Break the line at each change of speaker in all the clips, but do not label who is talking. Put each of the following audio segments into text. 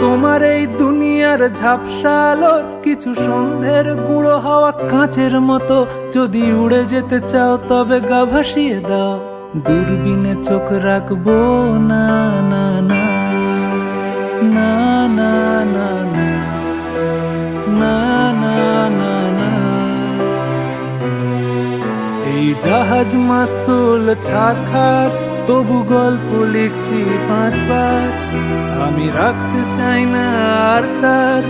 তোমার এই দুনিয়ার ঝাপসা আলোর কিছু সন্ধ্যের গুঁড়ো হাওয়া কাঁচের মতো যদি উড়ে যেতে চাও তবে গা ভাসিয়ে দাও দূরবীনে চোখ রাখব না না না না না না না না না না না এই জাহাজ মাস্তুল ছাড়খার তবু গল্প লিখছি পাঁচবার। আমি রাখতে চাই না আর তার,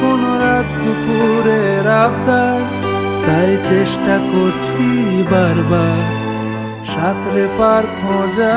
কোন রাত দুপুরের আবদার। তাই চেষ্টা করছি বারবার, সাঁতরে পার খোঁজা।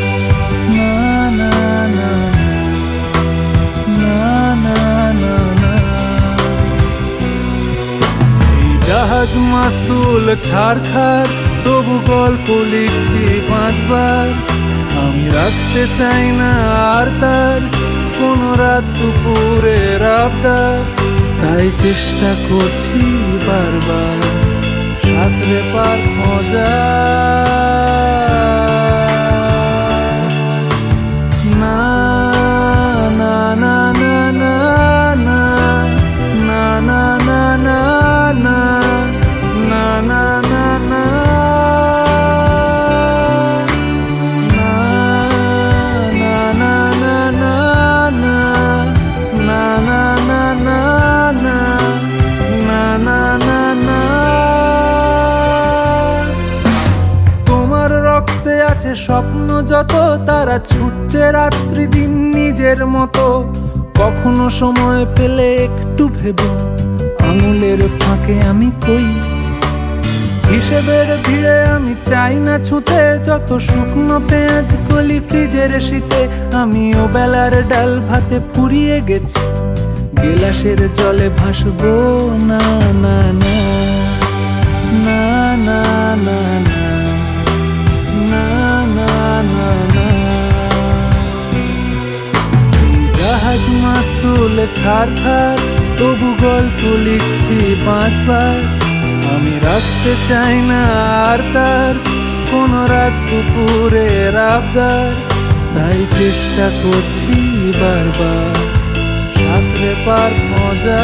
মাস্তুল ছাড়খার তবু গল্প লিখছি পাঁচবার। আমি রাখতে চাই না আর তার, কোন রাত দুপুরের আবদার তাই চেষ্টা করছি বারবার, সাঁতরে পার মজা। স্বপ্ন যত, তারা ছুটছে রাত্রি দিন নিজের মতো। কখনো সময় পেলে একটু ভেব, আঙুলের ফাঁকে আমি কই। হিসেবের ভিড়ে আমি চাই না ছুটে, যত শুকনো পেঁয়াজ গলি ফ্রিজের শীতে আমি ও বেলার ডাল ভাতে পুড়িয়ে গেছি। গেলাসের জলে ভাসবো, না না না না না না না। জাহাজ মাছ তুলে ছাড় খাড় তবু গল্প লিখছি পাঁচবার। আমি রাখতে চাই না আর তার, কোন রাত দুপুরের আবদার তাই চেষ্টা করছি বারবার, সাঁতরে পার মজা।